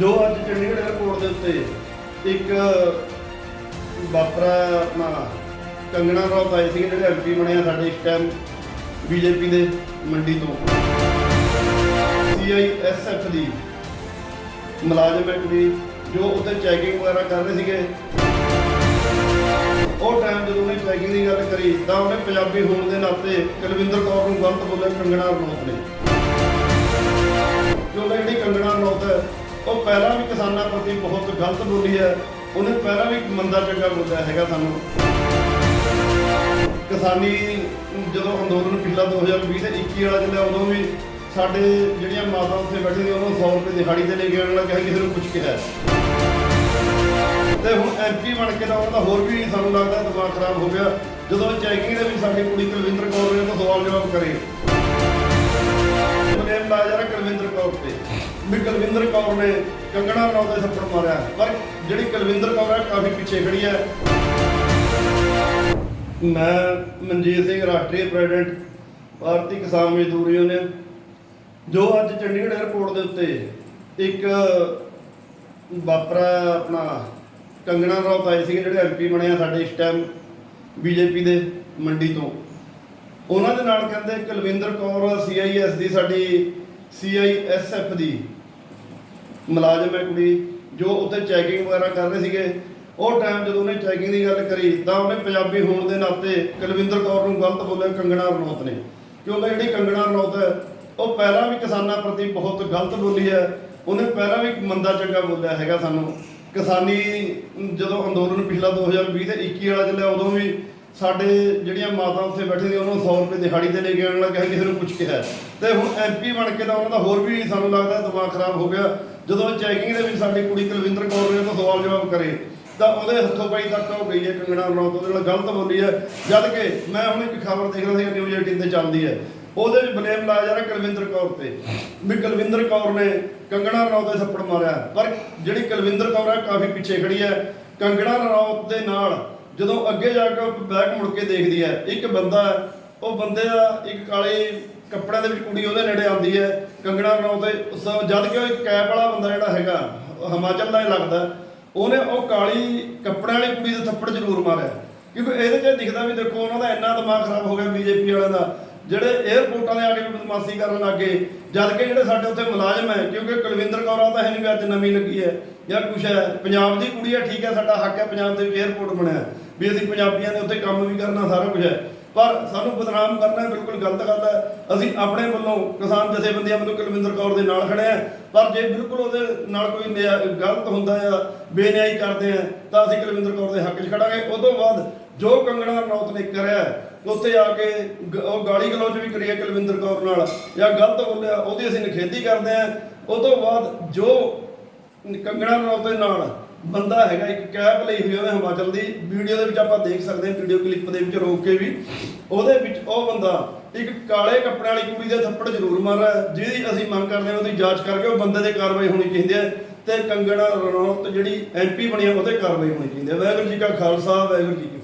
ਜੋ ਅੱਜ ਚੰਡੀਗੜ੍ਹ 에ਅਰਪੋਰਟ ਦੇ ਉੱਤੇ ਇੱਕ ਵਾਪਰਾ ਆਪਣਾ ਕੰਗਣਾ ਰੌਤ ਆਏ ਸੀਗੇ, ਜਿਹੜੇ ਐਮਪੀ ਬਣੇ ਆ ਸਾਡੇ ਇਸ ਟਾਈਮ ਬੀਜੇਪੀ ਦੇ ਮੰਡੀ ਤੋਂ। ਸੀਆਈਐਸਐਫ ਦੀ ਮੁਲਾਜ਼ਮ ਹੈ ਕੁੜੀ ਜੋ ਉੱਥੇ ਚੈਕਿੰਗ ਵਗੈਰਾ ਕਰ ਰਹੇ ਸੀਗੇ। ਉਹ ਟਾਈਮ ਜਦੋਂ ਉਹਨੇ ਚੈਕਿੰਗ ਦੀ ਗੱਲ ਕਰੀ, ਤਾਂ ਉਹਨੇ ਪੰਜਾਬੀ ਹੋਣ ਦੇ ਨਾਤੇ ਕੁਲਵਿੰਦਰ ਕੌਰ ਨੂੰ ਗਲਤ ਬੋਲਿਆ ਕੰਗਣਾ ਰਣੌਤ ਨੇ। ਪਹਿਲਾਂ ਵੀ ਕਿਸਾਨਾਂ ਪ੍ਰਤੀ ਬਹੁਤ ਗਲਤ ਬੋਲੀ ਹੈ, ਉਹਨੇ ਪਹਿਲਾਂ ਵੀ ਮੰਦਾ ਚੰਗਾ ਬੋਲਿਆ ਹੈਗਾ ਸਾਨੂੰ। ਕਿਸਾਨੀ ਜਦੋਂ ਅੰਦੋਲਨ ਪਿਛਲਾ 2020 ਤੇ 21 ਵਾਲਾ ਚੱਲਿਆ ਉਦੋਂ ਵੀ ਸਾਡੇ ਜਿਹੜੀਆਂ ਮਾਤਾ ਉੱਥੇ ਬੈਠੀ ਸੀ, ਉਹਨੂੰ 100 ਰੁਪਏ ਦਿਹਾੜੀ ਤੇ ਲੈ ਕੇ ਆਉਣ ਲੱਗਾ ਕਿਸੇ ਨੂੰ ਪੁੱਛ ਕੇ ਹੈ ਤੇ ਹੁਣ ਐਮਪੀ ਬਣ ਕੇ ਤਾਂ ਉਹਦਾ ਹੋਰ ਵੀ ਸਾਨੂੰ ਲੱਗਦਾ ਦਿਮਾਗ ਖਰਾਬ ਹੋ ਗਿਆ, ਜਦੋਂ ਚੈਕਿੰਗ ਦੇ ਵਿੱਚ ਸਾਡੀ ਕੁੜੀ ਕੁਲਵਿੰਦਰ ਕੌਰ ਨੇ ਤਾਂ ਸਵਾਲ ਜਵਾਬ ਕਰੇ। ਬਲੇਮ ਲਾਇਆ ਜਾ ਰਿਹਾ ਕੁਲਵਿੰਦਰ ਕੌਰ ਤੇ। ਵੀ ਕੁਲਵਿੰਦਰ ਕੌਰ ਨੇ ਕੰਗਣਾ ਰਣੌਤ ਦੇ ਥੱਪੜ ਮਾਰਿਆ। ਪਰ ਜਿਹੜੀ ਕੁਲਵਿੰਦਰ ਕੌਰ ਹੈ, ਕਾਫੀ ਪਿੱਛੇ ਖੜੀ ਹੈ। ਮੈਂ ਮਨਜੀਤ ਸਿੰਘ, ਰਾਸ਼ਟਰੀ ਪ੍ਰੈਜ਼ੀਡੈਂਟ, ਭਾਰਤੀ ਕਿਸਾਨ ਮਜ਼ਦੂਰ ਯੂਨੀਅਨ, ਜੋ ਅੱਜ ਚੰਡੀਗੜ੍ਹ 에ਅਰਪੋਰਟ ਦੇ ਉੱਤੇ ਇੱਕ ਵਾਪਰਾ ਆਪਣਾ ਕੰਗਣਾ ਰੌਤ ਆਏ ਸੀਗੇ, ਜਿਹੜੇ ਐਮਪੀ ਬਣੇ ਆ ਸਾਡੇ ਇਸ ਟਾਈਮ ਬੀਜੇਪੀ ਦੇ ਮੰਡੀ ਤੋਂ। ਉਹਨਾਂ ਦੇ ਨਾਲ ਕਹਿੰਦੇ ਕੁਲਵਿੰਦਰ ਕੌਰ ਸੀਆਈਐਸ ਦੀ ਸਾਡੀ ਸੀਆਈਐਸਐਫ ਦੀ ਮੁਲਾਜ਼ਮ ਹੈ ਕੁੜੀ, ਜੋ ਉੱਥੇ ਚੈਕਿੰਗ ਵਗੈਰਾ ਕਰ ਰਹੇ ਸੀਗੇ। ਉਹ ਟਾਈਮ ਜਦੋਂ ਉਹਨੇ ਚੈਕਿੰਗ ਦੀ ਗੱਲ ਕਰੀ, ਤਾਂ ਉਹਨੇ ਪੰਜਾਬੀ ਹੋਣ ਦੇ ਨਾਤੇ ਕੁਲਵਿੰਦਰ ਕੌਰ ਨੂੰ ਗਲਤ ਬੋਲਿਆ ਕੰਗਣਾ ਰਣੌਤ ਨੇ। ਕਿਉਂਕਿ ਜਿਹੜੀ ਕੰਗਣਾ ਰਣੌਤ ਹੈ, ਉਹ ਪਹਿਲਾਂ ਵੀ ਕਿਸਾਨਾਂ ਪ੍ਰਤੀ ਬਹੁਤ ਗਲਤ ਬੋਲੀ ਹੈ। ਉਹਨੇ ਪਹਿਲਾਂ ਵੀ ਮੰਦਾ ਚੰਗਾ ਬੋਲਿਆ ਹੈਗਾ ਸਾਨੂੰ। ਕਿਸਾਨੀ ਜਦੋਂ ਅੰਦੋਲਨ ਪਿਛਲਾ 2020 ਤੇ 21 ਵਾਲਾ ਚੱਲਿਆ, ਉਦੋਂ ਵੀ ਸਾਡੇ ਜਿਹੜੀਆਂ ਮਾਤਾ ਉੱਥੇ ਬੈਠੀ ਸੀ ਉਹਨੂੰ 100 ਰੁਪਏ ਦਿਹਾੜੀ ਤੇ ਲੈ ਕੇ ਆਉਣ ਲੱਗਾ ਕਿਸੇ ਨੂੰ ਪੁੱਛ ਕੇ ਹੈ ਤੇ ਹੁਣ ਐਮਪੀ ਬਣ ਕੇ ਤਾਂ ਉਹਨਾਂ ਦਾ ਹੋਰ ਵੀ ਸਾਨੂੰ ਲੱਗਦਾ ਦਿਮਾਗ ਖਰਾਬ ਹੋ ਗਿਆ। ਜਦੋਂ ਚੈਕਿੰਗ ਦੇ ਵਿੱਚ ਸਾਡੀ ਕੁੜੀ ਕੁਲਵਿੰਦਰ ਕੌਰ ਨੇ ਤਾਂ ਸਵਾਲ ਜਵਾਬ ਕਰੇ, ਤਾਂ ਉਹਦੇ ਹੱਥੋਂ ਪਾਈ ਤੱਕ ਉਹ ਗਈ ਹੈ, ਕੰਗਣਾ ਰਣੌਤ, ਉਹਦੇ ਨਾਲ ਗਲਤ ਬੋਲੀ ਹੈ। ਜਦ ਕਿ ਮੈਂ ਹੁਣ ਇੱਕ ਖਬਰ ਦੇਖ ਰਿਹਾ ਸੀ ਨਿਊਜ਼ 18 ਤੇ ਚੱਲਦੀ ਹੈ। ਉਹਦੇ ਵਿੱਚ ਬਲੇਮ ਲਾਇਆ ਜਾ ਰਿਹਾ ਕੁਲਵਿੰਦਰ ਕੌਰ ਤੇ। ਵੀ ਕੁਲਵਿੰਦਰ ਕੌਰ ਨੇ ਕੰਗਣਾ ਰਣੌਤ ਦੇ ਥੱਪੜ ਮਾਰਿਆ। ਪਰ ਜਿਹੜੀ ਕੁਲਵਿੰਦਰ ਕੌਰ ਹੈ, ਕਾਫੀ ਪਿੱਛੇ ਖੜੀ ਹੈ। ਕੰਗਣਾ ਰਣੌਤ ਦੇ ਨਾਲ ਜਦੋਂ ਅੱਗੇ ਜਾ ਕੇ ਬੈਕ ਮੁੜ ਕੇ ਦੇਖਦੀ ਹੈ, ਇੱਕ ਬੰਦਾ ਉਹ ਬੰਦੇ ਦਾ ਇੱਕ ਕਾਲੇ ਕੱਪੜਿਆਂ ਦੇ ਵਿੱਚ ਕੁੜੀ ਉਹਦੇ ਨੇੜੇ ਆਉਂਦੀ ਹੈ, ਕੰਗਣਾ ਰਣੌਤ ਦੇ ਉਸ- ਜਦ ਕਿ ਉਹ ਇੱਕ ਕੈਪ ਵਾਲਾ ਬੰਦਾ ਜਿਹੜਾ ਹੈਗਾ ਹਿਮਾਚਲ ਦਾ ਹੀ ਲੱਗਦਾ, ਉਹਨੇ ਉਹ ਕਾਲੀ ਕੱਪੜਿਆਂ ਵਾਲੀ ਕੁੜੀ ਦੇ ਥੱਪੜ ਜ਼ਰੂਰ ਮਾਰਿਆ। ਕਿਉਂਕਿ ਇਹਦੇ 'ਚ ਦਿਖਦਾ ਵੀ ਦੇਖੋ ਉਹਨਾਂ ਦਾ ਇੰਨਾ ਦਿਮਾਗ ਖਰਾਬ ਹੋ ਗਿਆ ਬੀਜੇਪੀ ਵਾਲਿਆਂ ਦਾ। ਜਿਹੜੇ 에ਅਰਪੋਰਟਾਂ ਦੇ ਆ ਕੇ ਵੀ ਬਦਮਾਸ਼ੀ ਕਰਨ ਲੱਗੇ, ਜਦ ਕਿ ਜਿਹੜੇ ਸਾਡੇ ਉੱਥੇ ਮੁਲਾਜ਼ਮ ਹੈ, ਕਿਉਂਕਿ ਕੁਲਵਿੰਦਰ ਕੌਰ ਆ ਤਾਂ ਹੈ ਨਹੀਂ ਵੀ ਅੱਜ ਨਵੀਂ ਲੱਗੀ ਹੈ। ਜਾਂ ਕੁਛ ਹੈ, ਪੰਜਾਬ ਦੀ ਕੁੜੀ ਹੈ, ਠੀਕ ਹੈ, ਸਾਡਾ ਹੱਕ ਹੈ ਪੰਜਾਬ ਦੇ ਵਿੱਚ 에ਅਰਪੋਰਟ ਬਣਿਆ। ਵੀ ਅਸੀਂ ਪੰਜਾਬੀਆਂ ਨੇ ਉੱਥੇ ਕੰਮ ਵੀ ਕਰਨਾ, ਸਾਰਾ ਕੁਝ ਹੈ। ਪਰ ਸਾਨੂੰ ਬਦਨਾਮ ਕਰਨਾ ਬਿਲਕੁਲ ਗਲਤ ਗੱਲ ਹੈ। ਅਸੀਂ ਆਪਣੇ ਵੱਲੋਂ ਕਿਸਾਨ ਜਥੇਬੰਦੀਆਂ ਵੱਲੋਂ ਕੁਲਵਿੰਦਰ ਕੌਰ ਦੇ ਨਾਲ ਖੜੇ ਆ ਪਰ ਜੇ ਬਿਲਕੁਲ ਉਹਦੇ ਨਾਲ ਕੋਈ ਨਿਆ- ਗਲਤ ਹੁੰਦਾ ਆ ਬੇਨਿਆਈ ਕਰਦੇ ਆ ਤਾਂ ਅਸੀਂ ਕੁਲਵਿੰਦਰ ਕੌਰ ਦੇ ਹੱਕ 'ਚ ਖੜਾਂਗੇ। ਉਸ ਤੋਂ ਬਾਅਦ ਜੋ ਕੰਗਣਾ ਰਣੌਤ ਨੇ ਕਰਿਆ ਉੱਥੇ ਆ ਕੇ ਗ- ਉਹ ਗਾਲੀ ਗਲੋਚ ਵੀ ਕਰੀ ਹੈ ਕੁਲਵਿੰਦਰ ਕੌਰ ਨਾਲ ਜਾਂ ਗਲਤ ਬੋਲਿਆ ਉਹਦੀ ਅਸੀਂ ਨਿਖੇਧੀ ਕਰਦੇ ਹਾਂ। ਉਹ ਤੋਂ ਬਾਅਦ ਜੋ ਕੰਗਣਾ ਰਣੌਤ ਦੇ ਨਾਲ ਬੰਦਾ ਹੈਗਾ ਇੱਕ ਕੈਪ ਲਈ ਹੋਈ ਉਹਨੇ ਹਿਮਾਚਲ ਦੀ ਵੀਡੀਓ ਦੇ ਵਿੱਚ ਆਪਾਂ ਦੇਖ ਸਕਦੇ ਹਾਂ ਵੀਡੀਓ ਕਲਿੱਪ ਦੇ ਵਿੱਚ ਰੋਕ ਕੇ ਵੀ। ਉਹਦੇ ਵਿੱਚ ਉਹ ਬੰਦਾ ਇੱਕ ਕਾਲੇ ਕੱਪੜਿਆਂ ਵਾਲੀ ਕੁੜੀ ਦੇ ਥੱਪੜ ਜ਼ਰੂਰ ਮਾਰ ਰਿਹਾ ਹੈ, ਜਿਹਦੀ ਅਸੀਂ ਮੰਗ ਕਰਦੇ ਹਾਂ ਉਹਦੀ ਜਾਂਚ ਕਰਕੇ ਉਹ ਬੰਦੇ ਤੇ ਕਾਰਵਾਈ ਹੋਣੀ ਚਾਹੀਦੀ ਹੈ ਤੇ ਕੰਗਣਾ ਰਣੌਤ ਜਿਹੜੀ ਐਮਪੀ ਬਣੀ ਹੈ ਉਹਦੇ ਕਾਰਵਾਈ ਹੋਣੀ ਚਾਹੀਦੀ ਹੈ। ਵਾਹਿਗੁਰੂ ਜੀ ਕਾ ਖਾਲਸਾ ਵਾਹਿਗੁਰੂ ਜੀ ਕੀ